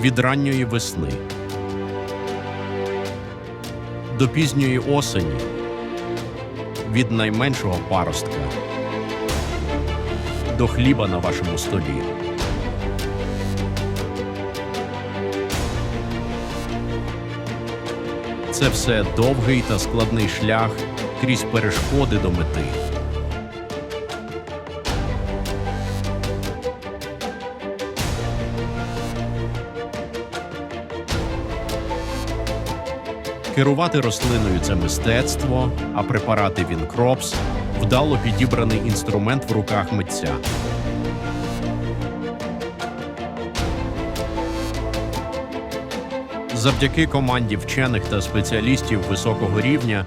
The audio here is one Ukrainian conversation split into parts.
від ранньої весни до пізньої осені, від найменшого паростка до хліба на вашому столі. Це все довгий та складний шлях крізь перешкоди до мети. Керувати рослиною це мистецтво, а препарати Вінкропс вдало підібраний інструмент в руках митця. Завдяки команді вчених та спеціалістів високого рівня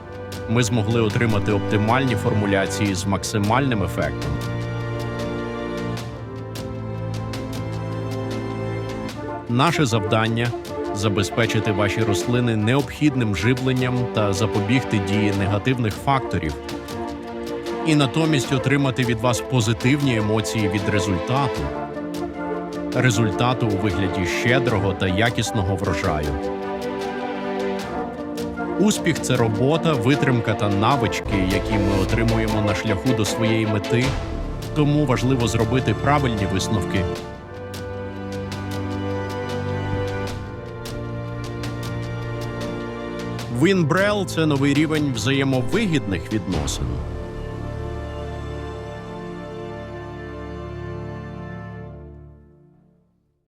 ми змогли отримати оптимальні формуляції з максимальним ефектом. Наше завдання забезпечити ваші рослини необхідним живленням та запобігти дії негативних факторів, і натомість отримати від вас позитивні емоції від результату, результату у вигляді щедрого та якісного врожаю. Успіх це робота, витримка та навички, які ми отримуємо на шляху до своєї мети. Тому важливо зробити правильні висновки Вінбрел це новий рівень взаємовигідних відносин.